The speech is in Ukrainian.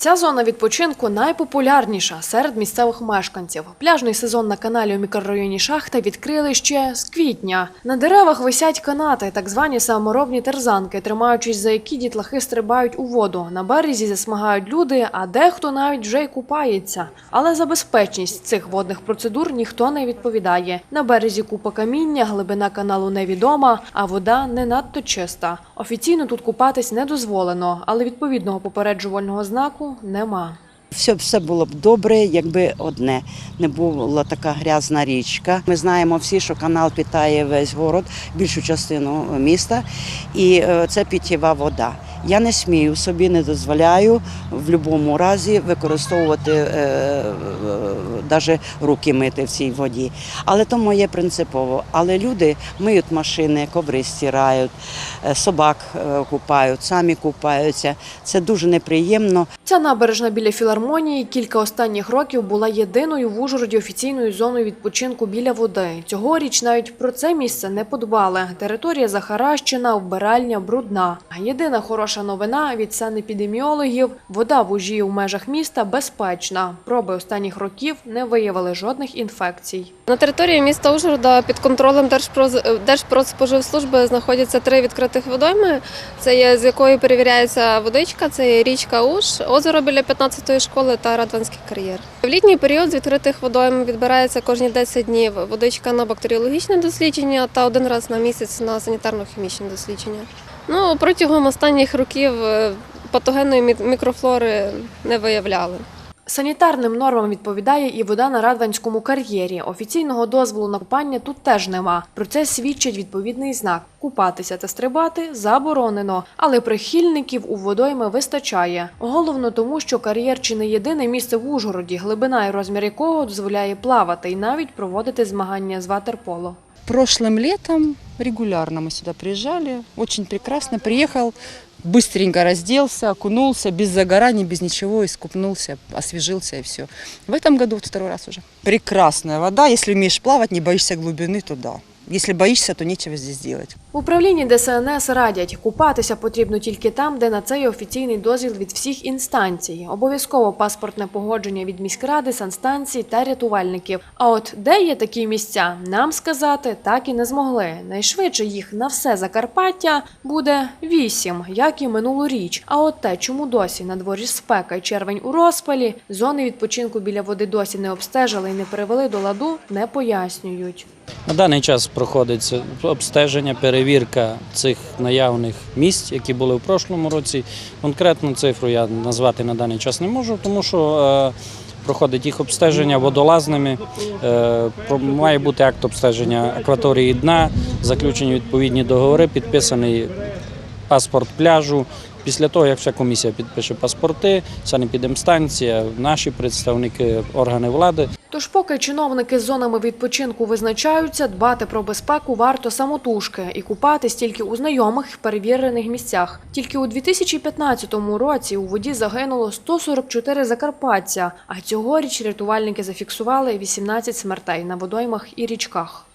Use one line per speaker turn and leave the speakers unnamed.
Ця зона відпочинку найпопулярніша серед місцевих мешканців. Пляжний сезон на каналі у мікрорайоні Шахта відкрили ще з квітня. На деревах висять канати, так звані саморобні терзанки, тримаючись за які дітлахи стрибають у воду. На березі засмагають люди, а дехто навіть вже й купається. Але за безпечність цих водних процедур ніхто не відповідає. На березі купа каміння, глибина каналу невідома, а вода не надто чиста. Офіційно тут купатись не дозволено, але відповідного попереджувального знаку нема.
Все, все було б добре, якби одне не була така грязна річка. Ми знаємо всі, що канал питає весь город, більшу частину міста, і е, це питєва вода. Я не смію собі, не дозволяю в будь-якому разі використовувати е, навіть руки мити в цій воді. Але то моє принципово. Але люди миють машини, коври стирають, е, собак е, купають, самі купаються. Це дуже неприємно.
Ця набережна біля філармонії кілька останніх років була єдиною в Ужгороді офіційною зоною відпочинку біля води. Цьогоріч навіть про це місце не подбали. Територія захаращена, вбиральня брудна. Єдина хороша новина від санепідеміологів – вода в ужі у межах міста безпечна. Проби останніх років не виявили жодних інфекцій.
На території міста Ужгорода під контролем Держпродспоживслужби знаходяться три відкритих водойми. Це є з якої перевіряється водичка, це річка Уж, озеро біля 15-ї школи та Радванський кар'єр. В літній період з відкритих водойм відбирається кожні 10 днів водичка на бактеріологічне дослідження та один раз на місяць на санітарно-хімічне дослідження. Ну протягом останніх років е, патогенної мікрофлори не виявляли.
Санітарним нормам відповідає і вода на Радванському кар'єрі. Офіційного дозволу на купання тут теж нема. Про це свідчить відповідний знак. Купатися та стрибати заборонено, але прихильників у водойми вистачає. Головно тому, що кар'єр чи не єдине місце в Ужгороді, глибина і розмір якого дозволяє плавати і навіть проводити змагання з ватерполо.
Прошлым летом регулярно мы сюда приезжали, очень прекрасно. Приехал, быстренько разделся, окунулся, без загораний, без ничего, искупнулся, освежился и все. В этом году вот второй раз уже. Прекрасная вода, если умеешь плавать, не боишься глубины, то да. Если боишься, то нечего здесь делать.
В управлінні ДСНС радять, купатися потрібно тільки там, де на це є офіційний дозвіл від всіх інстанцій. Обов'язково паспортне погодження від міськради, санстанцій та рятувальників. А от де є такі місця, нам сказати так і не змогли. Найшвидше їх на все Закарпаття буде вісім, як і минулоріч. А от те, чому досі на дворі спека й червень у розпалі, зони відпочинку біля води досі не обстежили і не перевели до ладу, не пояснюють.
На даний час проходить обстеження, перевірка цих наявних місць, які були в прошлому році. Конкретну цифру я назвати на даний час не можу, тому що е, проходить їх обстеження водолазними. Е, має бути акт обстеження акваторії дна, заключені відповідні договори, підписаний паспорт пляжу. Після того, як вся комісія підпише паспорти, санепідемстанція, наші представники, органи влади
Тож, поки чиновники з зонами відпочинку визначаються, дбати про безпеку варто самотужки і купатись тільки у знайомих перевірених місцях. Тільки у 2015 році у воді загинуло 144 закарпатця, а цьогоріч рятувальники зафіксували 18 смертей на водоймах і річках.